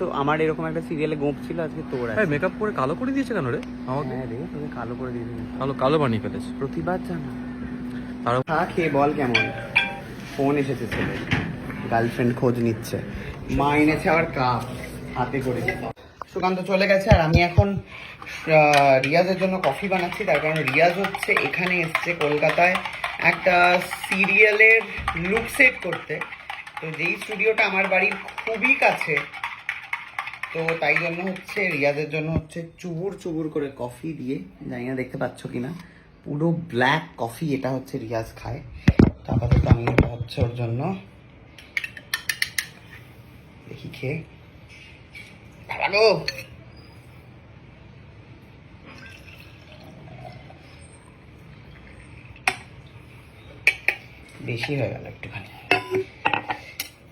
মতো আমার এরকম একটা সিরিয়ালে গোপ ছিল আজকে তোর আছে। মেকআপ করে কালো করে দিয়েছে কেন রে? আমাকে হ্যাঁ রে তোকে কালো করে দিয়ে দিবি কালো কালো বানিয়ে ফেলেছে। প্রতিবাদ জানা। আর খা খেয়ে বল কেমন। ফোন এসেছে ছেলে। গার্লফ্রেন্ড খোঁজ নিচ্ছে। মা এনেছে আবার কাপ হাতে করে সুকান্ত চলে গেছে আর আমি এখন রিয়াজের জন্য কফি বানাচ্ছি। তার কারণ রিয়াজ হচ্ছে এখানে এসছে কলকাতায় একটা সিরিয়ালের লুক সেট করতে। তো যেই স্টুডিওটা আমার বাড়ির খুবই কাছে তো তাই জন্য হচ্ছে রিয়াজের জন্য হচ্ছে চুবুর চুবুর করে কফি দিয়ে, জানি না দেখতে পাচ্ছ কিনা, পুরো ব্ল্যাক কফি এটা হচ্ছে রিয়াজ খায়। তো আমি হচ্ছে ওর জন্য দেখি খেয়ে। ভালো! বেশি হয়ে গেল একটুখানি।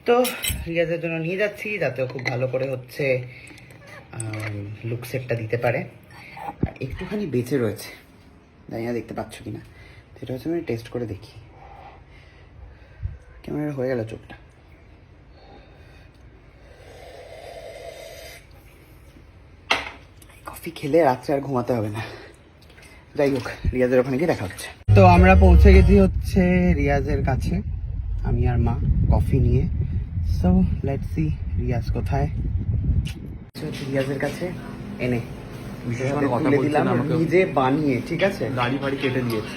তো রিয়াজের জন্য নিয়ে যাচ্ছি, যাতে খুব ভালো করে হচ্ছে লুক সেটটা দিতে পারে। একটুখানি বেঁচে রয়েছে। জানি না দেখতে পাচ্ছ কি না সেটা হচ্ছে আমি টেস্ট করে দেখি। কেমন হয়ে গেল চোখটা। কফি খেলে রাত্রে আর ঘুমাতে হবে না। যাই হোক, রিয়াজের ওখানে গিয়ে দেখা হচ্ছে। তো আমরা পৌঁছে গেছি হচ্ছে রিয়াজের কাছে। আমি আর মা, কফি নিয়ে। সো লেটস সি রিয়াজ কোথায়? রিয়াজের কাছে। এনে। নিজে বানিয়ে ঠিক আছে? গাড়ি ফাড়ি কেটে দিয়েছে।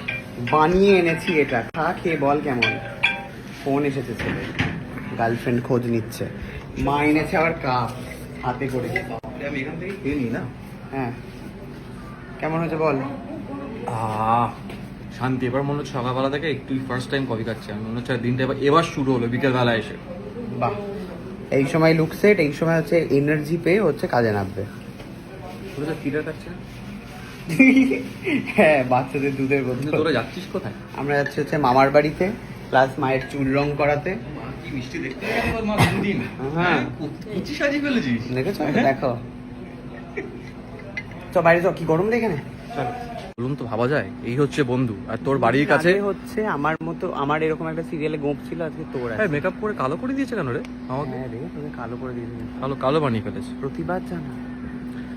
বানিয়ে এনেছি এটা। খা খেয়ে বল কেমন? ফোন এসেছে ছেলে। গার্লফ্রেন্ড খোঁজ নিচ্ছে। মা এনেছে আবার কাপ হাতে করে। আমি এখান থেকে খেয়ে নিই না হ্যাঁ। কেমন হয়েছে বল? আহ শান্তি এবার মনে হচ্ছে সকালবেলা থেকে একটু ফার্স্ট টাইম কফি খাচ্ছি। আমি মনে হচ্ছে দিনটা এবার এবার শুরু হলো বিকেলবেলা এসে। এই সময় লুক সেট এই সময় হচ্ছে এনার্জি পেয়ে হচ্ছে কাজে নামবে। হ্যাঁ বাচ্চাদের দুধের বোতল। তোরা যাচ্ছিস কোথায়? আমরা যাচ্ছি হচ্ছে মামার বাড়িতে প্লাস মায়ের চুল রং করাতে। মিষ্টি দেখতে। হ্যাঁ। কুচি সাজিয়ে ফেলেছিস। দেখেছ? দেখো। চ বাইরে চ কি গরম দেখে এখানে? চলো। বলুন তো ভাবা যায়? এই হচ্ছে বন্ধু। আর তোর বাড়ির কাছে? হচ্ছে আমার মতো আমার এরকম একটা সিরিয়ালে গোপ ছিল আজকে তোর হ্যাঁ মেকআপ করে কালো করে দিয়েছে কেন রে? আমাকে হ্যাঁ রে তোকে কালো করে দিয়েছে। কালো কালো বানিয়ে ফেলেছে। প্রতিবাদ জানা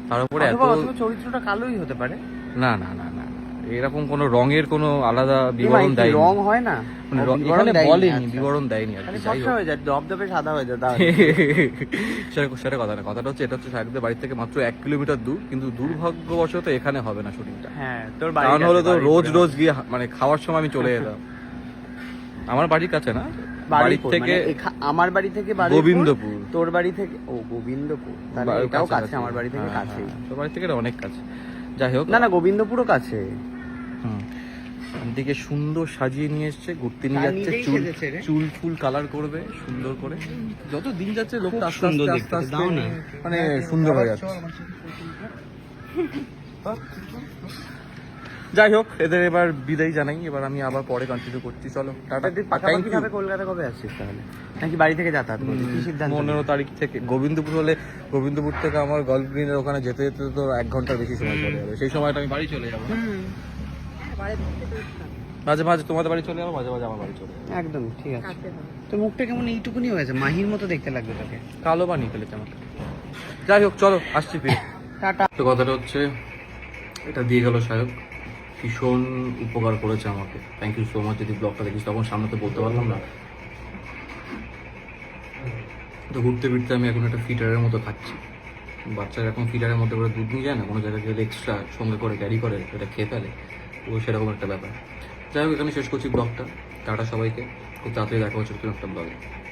তার উপরে এত চরিত্রটা কালোই হতে পারে। না না না না। এরকম কোনো রঙের কোনো আলাদা বিবরণ কি দেয়নি। রং হয় না। মানে এখানে বলেনি আচ্ছা। বিবরণ দেয়নি আর কি, যাই ফর্সা হোক হয়ে যায় দপদপে সাদা হয়ে যায় তাহলে। সেটা সেটা কথা না কথাটা হচ্ছে এটা হচ্ছে সাহেবদের বাড়ি থেকে মাত্র এক কিলোমিটার দূর কিন্তু দুর্ভাগ্যবশত এখানে হবে না শুটিংটা। হ্যাঁ তোর কারণ হলো তো রোজ রোজ গিয়ে মানে খাওয়ার সময় আমি চলে যেতাম। আমার বাড়ির কাছে না বাড়ির বাড়িপুর, থেকে মানে আমার বাড়ি থেকে গোবিন্দপুর। তোর বাড়ি থেকে ও গোবিন্দপুর। তাহলে এটাও কাছে আমার বাড়ি থেকে হ্যাঁ, হ্যাঁ, তোর বাড়ি থেকে অনেক কাছে। যাই হোক। না না গোবিন্দপুরও কাছে। দিকে সুন্দর সাজিয়ে নিয়ে এসছে ঘুরতে নিয়ে যাচ্ছে চুল চুল ফুল কালার করবে সুন্দর করে। যত দিন যাচ্ছে লোকটা আস্তে সুন্দর আস্তে দেখতে, আস্তে দাও আস্তে না। মানে সুন্দর হয়ে যাচ্ছে। যাই হোক এদের এবার বিদায় জানাই। এবার আমি আবার পরে কন্টিনিউ করছি। চলো টাটা। থ্যাংক ইউ কলকাতা কবে আসছিস তাহলে? নাকি বাড়ি থেকে যাতায়াত করবি? কি সিদ্ধান্ত পনেরো তারিখ থেকে। গোবিন্দপুর হলে গোবিন্দপুর থেকে আমার গল্ফ গ্রিনের ওখানে যেতে যেতে তো এক ঘণ্টার বেশি সময় চলে যাবে। সেই সময়টা আমি বাড়ি চলে যাব। মাঝে মাঝে তোমাদের বাড়ি চলে যাব মাঝে মাঝে আমার বাড়ি চলে যাব। একদম ঠিক আছে। তোর মুখটা কেমন এইটুকুনি হয়েছে? মাহির মতো দেখতে লাগবে তোকে। কালো বানিয়ে ফেলেছে আমাকে। যাই হোক চলো আসছি ফিরে। টাটা। তো কথাটা হচ্ছে এটা দিয়ে গেল সাহেব ভীষণ উপকার করেছে আমাকে। থ্যাংক ইউ সো মাচ যদি ব্লগটা দেখিস তখন সামনে তো বলতে পারলাম না। তো ঘুরতে ফিরতে আমি এখন একটা ফিটারের মতো খাচ্ছি। বাচ্চারা এখন ফিটারের মধ্যে করে দুধ নিয়ে যায় না কোনো জায়গায় গেলে এক্সট্রা সঙ্গে করে ক্যারি করে এটা খেয়ে ফেলে। তো সেরকম একটা ব্যাপার। যাই হোক, এখানে শেষ করছি ব্লগটা। টাটা সবাইকে। খুব তাড়াতাড়ি দেখা হচ্ছে নতুন একটা ব্লগে।